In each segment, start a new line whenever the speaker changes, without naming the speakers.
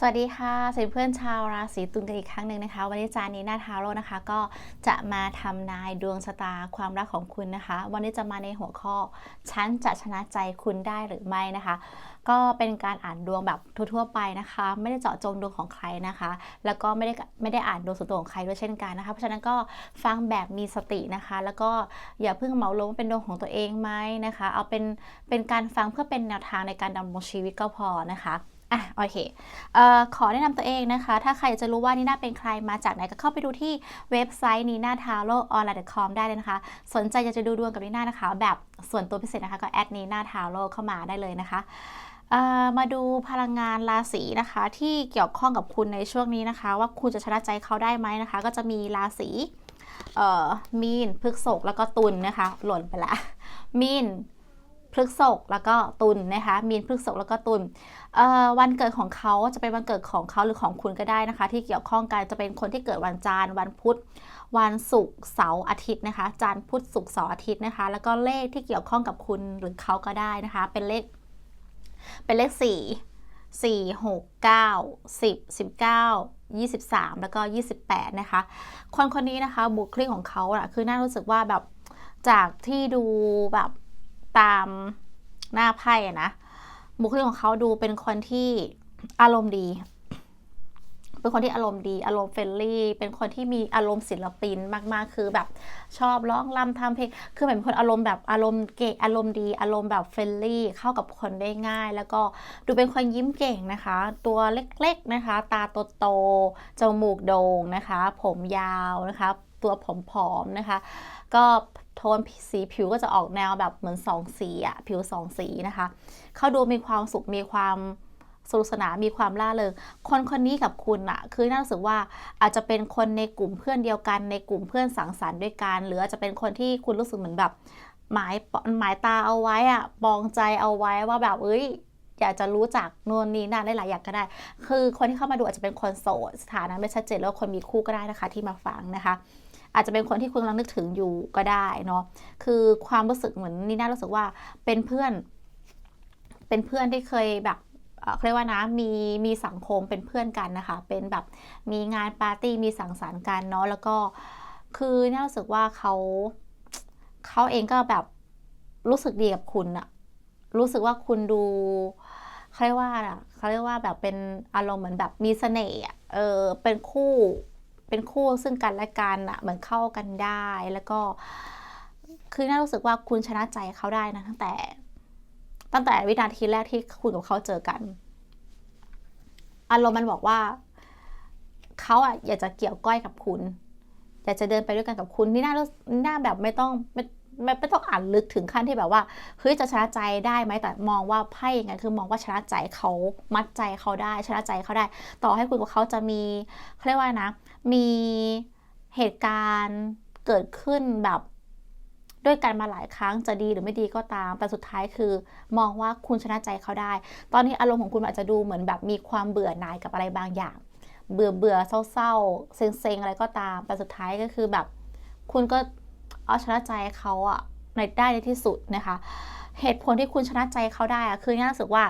สวัสดีค่ะสวัสดีเพื่อนชาวราศีตุลกันอีกครั้งหนึ่งนะคะ วันนี้จานี้หน้าทาโร่นะคะ ก็จะมาทำนายดวงชะตาความรักของคุณนะคะ วันนี้จะมาในหัวข้อฉันจะชนะใจคุณได้หรือไม่นะคะ ก็เป็นการอ่านดวงแบบทั่วๆไปนะคะ ไม่ได้เจาะจงดวงของใครนะคะ แล้วก็ไม่ได้ไม่ได้อ่านดวงส่วนตัวของใครด้วยเช่นกันนะคะ เพราะฉะนั้นก็ฟังแบบมีสตินะคะ แล้วก็อย่าเพิ่งเหมาลงเป็นดวงของตัวเองไหมนะคะ เอาเป็นเป็นการฟังเพื่อเป็นแนวทางในการดำรงชีวิตก็พอนะคะ อะโอเคเอ่อขอแนะนำตัวเองนะคะ ถ้าใครจะรู้ว่านีน่าเป็นใครมาจากไหนก็เข้าไปดูที่เว็บไซต์นีน่าทาโร่ออนไลน์ .com ได้เลยนะคะ สนใจอยากจะดูดวงกับนีน่านะคะ แบบส่วนตัวพิเศษนะคะ ก็แอดนีน่าทาโร่เข้ามาได้เลยนะคะเอ่อมาดูพลังงานราศีนะคะ ที่เกี่ยวข้องกับคุณในช่วงนี้นะคะ ว่าคุณจะชนะใจเขาได้ไหมนะคะ ก็จะมีราศีเอ่อมีนพฤษภแล้วก็ตุลนะคะ หล่นไปละมีน พฤษภแล้วก็ตุลนะคะ มีนพฤกษภแล้วก็ตุลวันเกิดของเขาจะเป็นวันเกิดของเขาหรือของคุณก็ได้นะคะ ที่เกี่ยวข้องกันจะเป็นคนที่เกิดวันจันทร์วันพุธวันศุกร์เสาร์อาทิตย์นะคะจันทร์พุธศุกร์เสาร์อาทิตย์นะคะ แล้วก็เลขที่เกี่ยวข้องกับคุณหรือเขาก็ได้นะคะ เป็นเลข เป็นเลข4 4 6 9 10 19 23แล้วก็28นะคะ คนคนนี้นะคะบุคลิกของเขาอะคือน่ารู้สึกว่าแบบจากที่ดูแบบ ตามหน้าไพ่อะนะบุคลิกของเขาดูเป็นคนที่อารมณ์ดี เป็นคนที่อารมณ์ดี อารมณ์เฟรนลี่ เป็นคนที่มีอารมณ์ศิลปินมาก ๆ คือแบบชอบร้องรำทำเพลง คือเหมือนเป็นคนอารมณ์แบบอารมณ์เก่งอารมณ์ดี อารมณ์แบบเฟรนลี่ เข้ากับคนได้ง่าย แล้วก็ดูเป็นคนยิ้มเก่งนะคะ ตัวเล็กๆนะคะ ตาโตๆจมูกโด่งนะคะ ผมยาวนะคะ ตัวผอมๆนะคะ ก็โทนสีผิวก็จะออกแนวแบบเหมือนสองสีอะผิวสองสีนะคะ เขาดูมีความสุขมีความสนุกสนานมีความล่าเริงคนคนนี้กับคุณอะคือน่ารู้สึกว่าอาจจะเป็นคนในกลุ่มเพื่อนเดียวกันในกลุ่มเพื่อนสังสรรค์ด้วยกัน หรืออาจจะเป็นคนที่คุณรู้สึกเหมือนแบบหมายหมายตาเอาไว้อะปองใจเอาไว้ว่าแบบเอ้ยอยากจะรู้จักโน่นนี่นั่นได้หลายอย่างก็ได้ คือคนที่เข้ามาดูอาจจะเป็นคนโสดสถานะไม่ชัดเจนแล้วคนมีคู่ก็ได้นะคะที่มาฟังนะคะ อาจจะเป็นคนที่คุณกำลังนึกถึงอยู่ก็ได้เนาะคือความรู้สึกเหมือนนี่น่ารู้สึกว่าเป็นเพื่อน เป็นเพื่อนที่เคยแบบเขาเรียกว่านะมีมีสังคมเป็นเพื่อนกันนะคะ เป็นแบบมีงานปาร์ตี้มีสังสรรค์กันเนาะแล้วก็คือน่ารู้สึกว่าเขาเขาเองก็แบบรู้สึกดีกับคุณอะรู้สึกว่าคุณดูเขาเรียกว่าอะเขาเรียกว่าแบบเป็นอารมณ์เหมือนแบบมีเสน่ห์อะเออเป็นคู่ เป็นคู่ซึ่งกันและกันอะเหมือนเข้ากันได้ แล้วก็ คือน่ารู้สึกว่าคุณชนะใจเขาได้นะตั้งแต่ ตั้งแต่วินาทีแรกที่คุณกับเขาเจอกันอารมณ์มันบอกว่าเขาอะอยากจะเกี่ยวก้อยกับคุณอยากจะเดินไปด้วยกันกับคุณนี่น่ารู้นี่น่าแบบไม่ต้องไม่ไม่ไม่ต้องอ่านลึกถึงขั้นที่แบบว่าเฮ้ยจะชนะใจได้ไหมแต่มองว่าไพ่ยังไงคือมองว่าชนะใจเขามัดใจเขาได้ชนะใจเขาได้ ต่อให้คุณกับเขาจะมีเขาเรียกว่านะ มีเหตุการณ์เกิดขึ้นแบบด้วยกันมาหลายครั้งจะดีหรือไม่ดีก็ตาม แต่สุดท้ายคือ มองว่าคุณชนะใจเขาได้ ตอนนี้อารมณ์ของคุณอาจจะดูเหมือนแบบมีความเบื่อหน่ายกับอะไรบางอย่าง เบื่อเบื่อเศร้าๆเซ็งๆอะไรก็ตาม แต่สุดท้ายก็คือแบบ คุณก็เอาชนะใจเขาอะในได้ในที่สุดนะคะ เหตุผลที่คุณชนะใจเขาได้อะคือเนี่ยรู้สึกว่า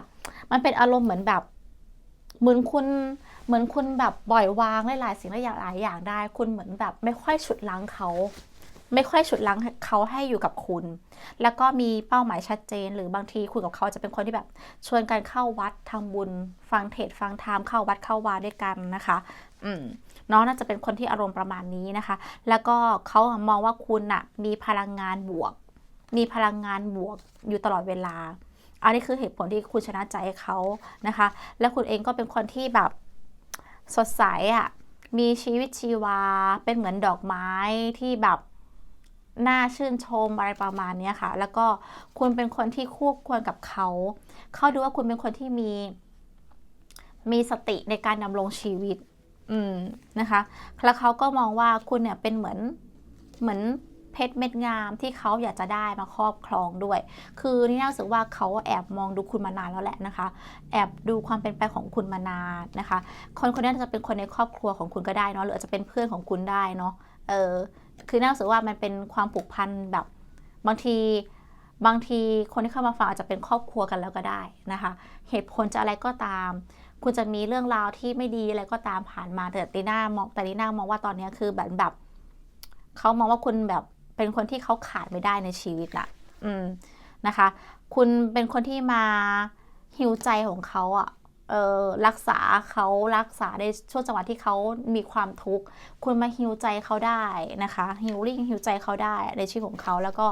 มันเป็นอารมณ์เหมือนแบบ เหมือนคุณ เหมือนคุณแบบปล่อยวางหลายๆสิ่งหลายหลายอย่างได้ คุณเหมือนแบบไม่ค่อยฉุดรั้งเขา ไม่ค่อยฉุดรั้งเขาให้อยู่กับคุณ แล้วก็มีเป้าหมายชัดเจน หรือบางทีคุณกับเขาจะเป็นคนที่แบบชวนกันเข้าวัดทำบุญ ฟังเทศฟังธรรมเข้าวัดเข้าวาด้วยกันนะคะ อืมน้องน่าจะเป็นคนที่อารมณ์ประมาณนี้นะคะ แล้วก็เขามองว่าคุณน่ะมีพลังงานบวก มีพลังงานบวกอยู่ตลอดเวลา อันนี้คือเหตุผลที่คุณชนะใจเขานะคะ แล้วคุณเองก็เป็นคนที่แบบ สดใสอะ่ะ มีชีวิตชีวา เป็นเหมือนดอกไม้ที่แบบน่าชื่นชมอะไรประมาณนี้ค่ะ แล้วก็คุณเป็นคนที่คู่ควรกับเขา เขาดูว่าคุณเป็นคนที่มี มีสติในการดำรงชีวิต อืมนะคะ แล้วเขาก็มองว่าคุณเนี่ยเป็นเหมือน เหมือน เพชรเม็ดงามที่เขาอยากจะได้มาครอบครองด้วย คือนี่น่ารู้สึกว่าเขาแอบมองดูคุณมานานแล้วแหละนะคะ แอบดูความเป็นไปของคุณมานานนะคะ คนคนนี้จะเป็นคนในครอบครัวของคุณก็ได้เนาะหรืออาจจะเป็นเพื่อนของคุณได้เนาะเออคือน่ารู้สึกว่ามันเป็นความผูกพันแบบบางทีบางทีคนที่เข้ามาฟังอาจจะเป็นครอบครัวกันแล้วก็ได้นะคะ เหตุผลจะอะไรก็ตาม คุณจะมีเรื่องราวที่ไม่ดีอะไรก็ตามผ่านมาแต่ตีน่ามองแต่ตีน่ามองว่าตอนนี้คือแบบแบบเขามองว่าคุณแบบ เป็นคนที่เขาขาดไม่ได้ในชีวิตละอืมนะคะ คุณเป็นคนที่มาฮิวใจของเขาอะเออรักษาเขารักษาในช่วงจังหวะที่เขามีความทุกข์คุณมาฮิวใจเขาได้นะคะฮิลลิ่งฮิวใจเขาได้ในชีวิตของเขาแล้วก็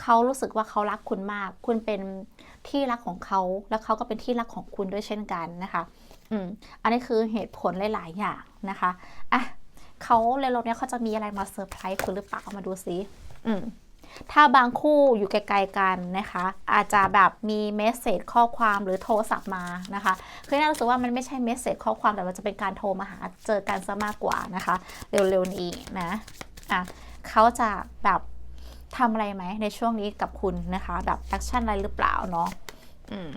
เขารู้สึกว่าเขารักคุณมาก คุณเป็นที่รักของเขาแล้วเขาก็เป็นที่รักของคุณด้วยเช่นกันนะคะ อืมอันนี้คือเหตุผลหลาย ๆ อย่างนะคะอะ เขาเร็วๆนี้เขาจะมีอะไรมาเซอร์ไพรส์คุณหรือเปล่ามาดูซิอืมถ้าบางคู่อยู่ไกลๆกันนะคะ อาจจะแบบมีเมสเซจข้อความหรือโทรศัพท์มานะคะ คือน่ารู้สึกว่ามันไม่ใช่เมสเซจข้อความแต่มันจะเป็นการโทรมาหาเจอกันซะมากกว่านะคะ เร็วๆนี้นะอะเขาจะแบบทำอะไรไหมในช่วงนี้กับคุณนะคะ แบบแอคชั่นอะไรหรือเปล่าเนาะอืม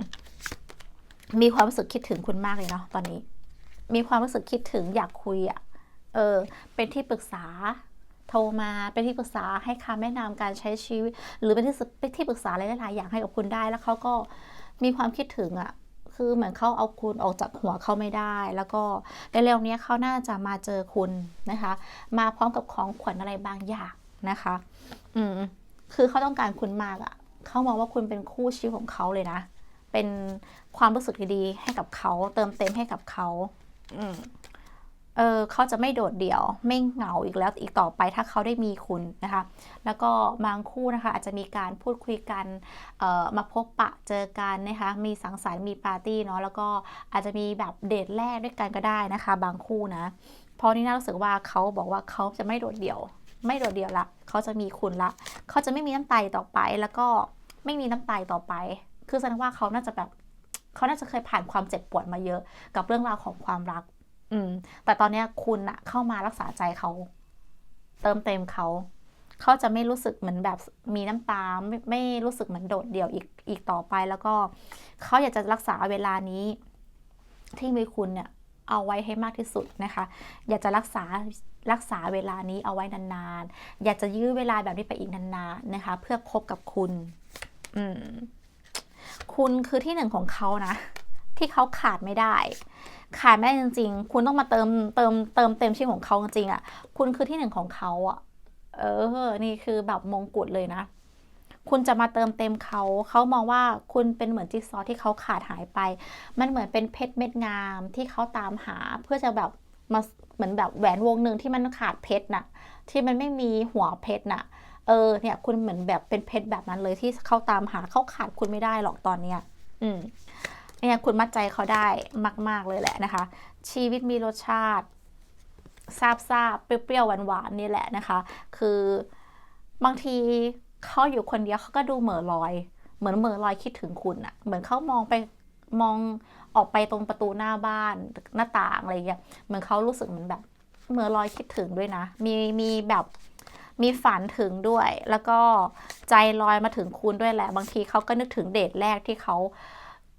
มีความรู้สึกคิดถึงคุณมากเลยเนาะตอนนี้ มีความรู้สึกคิดถึงอยากคุยอะ่ะ เออเป็นที่ปรึกษาโทรมาเป็นที่ปรึกษาให้คำแนะนำการใช้ชีวิต หรือเป็นที่เป็นที่ปรึกษาอะไรหลายๆอย่างให้กับคุณได้แล้วเขาก็มีความคิดถึงอะ่ะคือเหมือนเขาเอาคุณออกจากหัวเขาไม่ได้ แล้วก็เร็วๆนี้เขาน่าจะมาเจอคุณนะคะ มาพร้อมกับของขวัญอะไรบางอย่างนะคะ อืมคือเขาต้องการคุณมากอะ่ะเขามองว่าคุณเป็นคู่ชีวิตของเขาเลยนะ เป็นความรู้สึกดีๆให้กับเขาเติมเต็มให้กับเขา อืม เออเขาจะไม่โดดเดี่ยว ไม่เหงาอีกแล้วอีกต่อไปถ้าเขาได้มีคุณนะคะ แล้วก็บางคู่นะคะอาจจะมีการพูดคุยกันเอ่อมาพบปะเจอกันนะคะมีสังสรรค์มีปาร์ตี้เนาะแล้วก็อาจจะมีแบบเดทแรกด้วยกันก็ได้นะคะ บางคู่นะเพราะนี่น่ารู้สึกว่าเขาบอกว่าเขาจะไม่โดดเดี่ยว ไม่โดดเดี่ยวละเขาจะมีคุณละเขาจะไม่มีน้ำตาต่อไป แล้วก็ไม่มีน้ำตาต่อไป คือแสดงว่าเขาน่าจะแบบเขาน่าจะเคยผ่านความเจ็บปวดมาเยอะ กับเรื่องราวของความรัก อืม แต่ตอนเนี้ยคุณอะเข้ามารักษาใจเขา เติมเต็มเขา เขาจะไม่รู้สึกเหมือนแบบมีน้ำตาไม่ไม่รู้สึกเหมือนโดดเดี่ยวอีกอีกต่อไป แล้วก็เขาอยากจะรักษาเวลานี้ ที่มีคุณเนี่ย เอาไว้ให้มากที่สุดนะคะ อยากจะรักษารักษาเวลานี้เอาไว้นานๆ อยากจะยื้อเวลาแบบนี้ไปอีกนานๆนะคะ เพื่อคบกับคุณ อืม คุณคือที่หนึ่งของเขานะ ที่เขาขาดไม่ได้ ขาดไม่ได้จริง ๆ คุณต้องมาเติมเติมเติมเต็มชีวิตของเขาจริงๆอะ คุณคือที่หนึ่งของเขาอะ เออ นี่คือแบบมงกุฎเลยนะ คุณจะมาเติมเต็มเขา เขามองว่าคุณเป็นเหมือนจิ๊กซอว์ที่เขาขาดหายไป มันเหมือนเป็นเพชรเม็ดงามที่เขาตามหาเพื่อจะแบบมาเหมือนแบบแหวนวงหนึ่งที่มันขาดเพชรน่ะ ที่มันไม่มีหัวเพชรน่ะ เออ เนี่ย คุณเหมือนแบบเป็นเพชรแบบนั้นเลยที่เขาตามหาเขาขาดคุณไม่ได้หรอกตอนเนี้ย อืม เนี่ยคุณมัดใจเขาได้มาก ๆ เลยแหละนะคะ ชีวิตมีรสชาติซาบซาบๆเปรี้ยวๆหวานๆนี่แหละนะคะ คือบางทีเขาอยู่คนเดียวเขาก็ดูเหม่อลอย เหมือนเหม่อลอยคิดถึงคุณอะเหมือนเขามองไปมองออกไปตรงประตูหน้าบ้านหน้าต่างอะไรอย่างเงี้ยเหมือนเขารู้สึกเหมือนแบบเหม่อลอยคิดถึงด้วยนะ มีมีแบบมีฝันถึงด้วย แล้วก็ใจลอยมาถึงคุณด้วยแหละ บางทีเขาก็นึกถึงเดทแรกที่เขา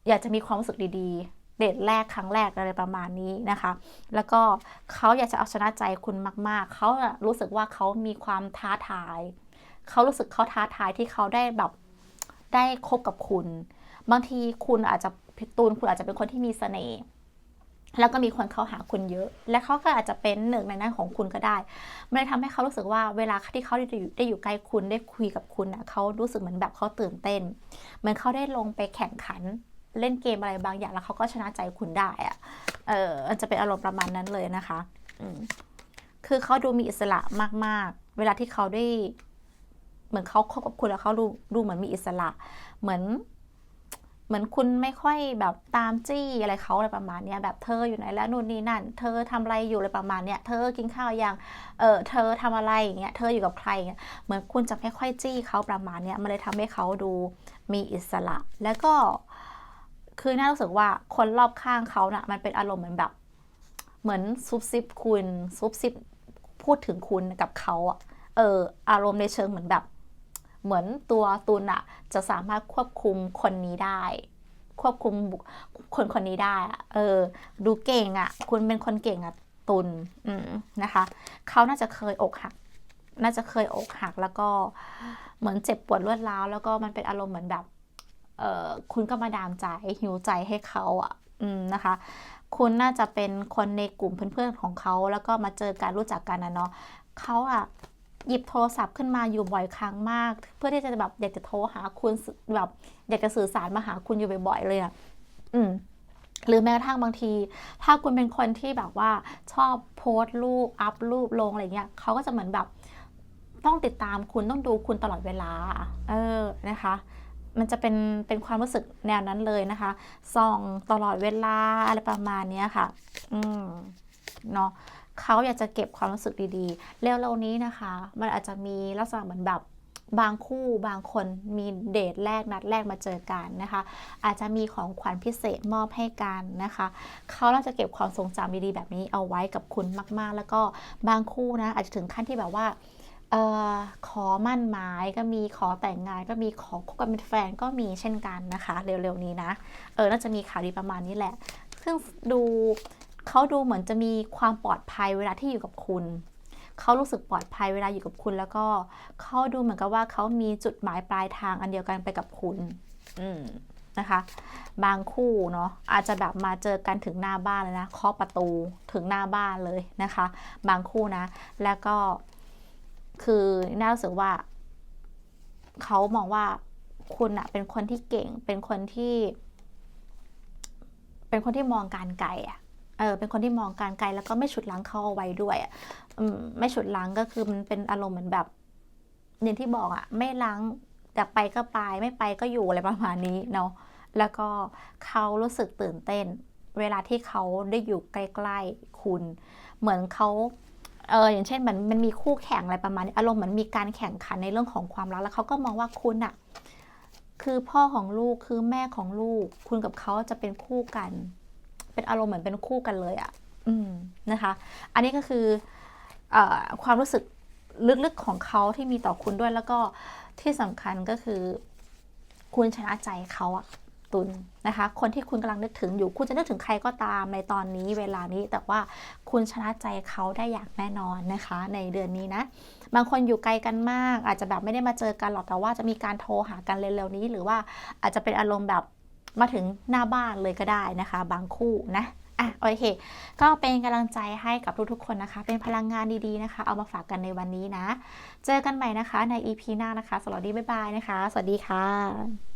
อยากจะมีความรู้สึกดีๆ เดทแรกครั้งแรกอะไรประมาณนี้นะคะ แล้วก็เขาอยากจะเอาชนะใจคุณมาก ๆ เขารู้สึกว่าเขามีความท้าทาย เขารู้สึกเขาท้าทายที่เขาได้แบบได้คบกับคุณ บางทีคุณอาจจะตูนคุณอาจจะเป็นคนที่มีเสน่ห์แล้วก็มีคนเข้าหาคุณเยอะ และเขาก็อาจจะเป็นหนึ่งในนั้นของคุณก็ได้ มันเลยทำให้เขารู้สึกว่าเวลาที่เขาได้อยู่ได้อยู่ใกล้คุณได้คุยกับคุณอะเขารู้สึกเหมือนแบบเขาตื่นเต้น เหมือนเขาได้ลงไปแข่งขัน เล่นเกมอะไรบางอย่างแล้วเขาก็ชนะใจคุณได้อะเออมันจะเป็นอารมณ์ประมาณนั้นเลยนะคะอืมคือเขาดูมีอิสระมาก ๆ เวลาที่เขาได้ เหมือนเขาคบกับคุณแล้วเขาดูดูเหมือนมีอิสระ เหมือน เหมือนคุณไม่ค่อยแบบตามจี้อะไรเขาอะไรประมาณเนี้ยแบบเธออยู่ไหนแล้วนู่นนี่นั่น เธอทำอะไรอยู่อะไรประมาณเนี้ยเธอกินข้าวยังเออเธอทำอะไรอย่างเงี้ยเธออยู่กับใครเงี้ยเหมือนคุณจะไม่ค่อยจี้เขาประมาณเนี้ยมันเลยทำให้เขาดูมีอิสระ แล้วก็ คือน่ารู้สึกว่าคนรอบข้างเขาน่ะมันเป็นอารมณ์เหมือนแบบ เหมือนซุบซิบคุณซุบซิบพูดถึงคุณกับเขาอะเอออารมณ์ในเชิงเหมือนแบบ เหมือนตัวตุนอะจะสามารถควบคุมคนนี้ได้ ควบคุมคนคนนี้ได้อะเออ ดูเก่งอะคุณเป็นคนเก่งอะตุนอืมนะคะเขาน่าจะเคยอกหัก น่าจะเคยอกหักแล้วก็เหมือนเจ็บปวดรวดร้าวแล้วก็มันเป็นอารมณ์เหมือนแบบ คุณก็มาดามใจหิวใจให้เขาอะนะคะ คุณน่าจะเป็นคนในกลุ่มเพื่อนๆของเขาแล้วก็มาเจอกันรู้จักกันนะเนาะเขาอะหยิบโทรศัพท์ขึ้นมาอยู่บ่อยครั้งมาก เพื่อที่จะแบบอยากจะโทรหาคุณแบบอยากจะสื่อสารมาหาคุณอยู่บ่อยๆเลยอะอืมหรือแม้กระทั่งบางที ถ้าคุณเป็นคนที่แบบว่าชอบโพสต์รูปอัพรูปลงอะไรเงี้ยเขาก็จะเหมือนแบบต้องติดตามคุณต้องดูคุณตลอดเวลา เออนะคะ มันจะเป็นเป็นความรู้สึกแนวนั้นเลยนะคะส่องตลอดเวลาอะไรประมาณนี้ค่ะ อืมเนาะเขาอยากจะเก็บความรู้สึกดีๆ เร็วๆนี้นะคะ มันอาจจะมีลักษณะเหมือนแบบบางคู่บางคนมีเดทแรกนัดแรกมาเจอกันนะคะ อาจจะมีของขวัญพิเศษมอบให้กันนะคะเขาน่าจะเก็บความทรงจำดีๆ แบบนี้เอาไว้กับคุณมากๆ แล้วก็บางคู่นะอาจจะถึงขั้นที่แบบว่า ออขอมั่นหมายก็มีขอแต่งงานก็มีขอคบกันเป็นแฟนก็มีเช่นกันนะคะ เร็วๆนี้นะ เออน่าจะมีข่าวดีประมาณนี้แหละ ซึ่งดูเขาดูเหมือนจะมีความปลอดภัยเวลาที่อยู่กับคุณเขารู้สึกปลอดภัยเวลาอยู่กับคุณ แล้วก็เขาดูเหมือนกับว่าเขามีจุดหมายปลายทางอันเดียวกันไปกับคุณ อืมนะคะ บางคู่เนาะอาจจะแบบมาเจอกันถึงหน้าบ้านเลยนะเคาะประตูถึงหน้าบ้านเลยนะคะ บางคู่นะ แล้วก็ คือน่ารู้สึกว่า เขามองว่าคุณอะเป็นคนที่เก่ง เป็นคนที่ เป็นคนที่มองการไกลอะเออเป็นคนที่มองการไกลแล้วก็ไม่ฉุดลังเขาเอาไว้ด้วยอะอืไม่ฉุดลังก็คือมันเป็นอารมณ์เหมือนแบบอย่างที่บอกอะไม่ลังอยากไปก็ไปไม่ไปก็อยู่อะไรประมาณนี้เนาะแล้วก็เขารู้สึกตื่นเต้น เวลาที่เขาได้อยู่ใกล้ ๆ คุณ เหมือนเขา เอออย่างเช่นมันมันมีคู่แข่งอะไรประมาณนี้อารมณ์เหมือนมีการแข่งขันในเรื่องของความรักแล้วเขาก็มองว่าคุณอะคือพ่อของลูกคือแม่ของลูก คุณกับเขาจะเป็นคู่กัน เป็นอารมณ์เหมือนเป็นคู่กันเลยอะอืมนะคะ อันนี้ก็คือออความรู้สึกลึกๆของเขาที่มีต่อคุณด้วยแล้วก็ที่สำคัญก็คือ คุณชนะใจเขาอะ ตุนนะคะ คนที่คุณกำลังนึกถึงอยู่ คุณจะนึกถึงใครก็ตามในตอนนี้เวลานี้ แต่ว่าคุณชนะใจเขาได้อย่างแน่นอนนะคะ ในเดือนนี้นะ บางคนอยู่ไกลกันมาก อาจจะแบบไม่ได้มาเจอกันหรอกแต่ว่าจะมีการโทรหากันเร็วๆนี้ หรือว่าอาจจะเป็นอารมณ์แบบมาถึงหน้าบ้านเลยก็ได้นะคะ บางคู่นะอะโอเค ก็เป็นกำลังใจให้กับทุกๆคนนะคะ เป็นพลังงานดีๆนะคะ เอามาฝากกันในวันนี้นะ เจอกันใหม่นะคะใน EP หน้านะคะสวัสดีบ๊ายบายนะคะ สวัสดีค่ะ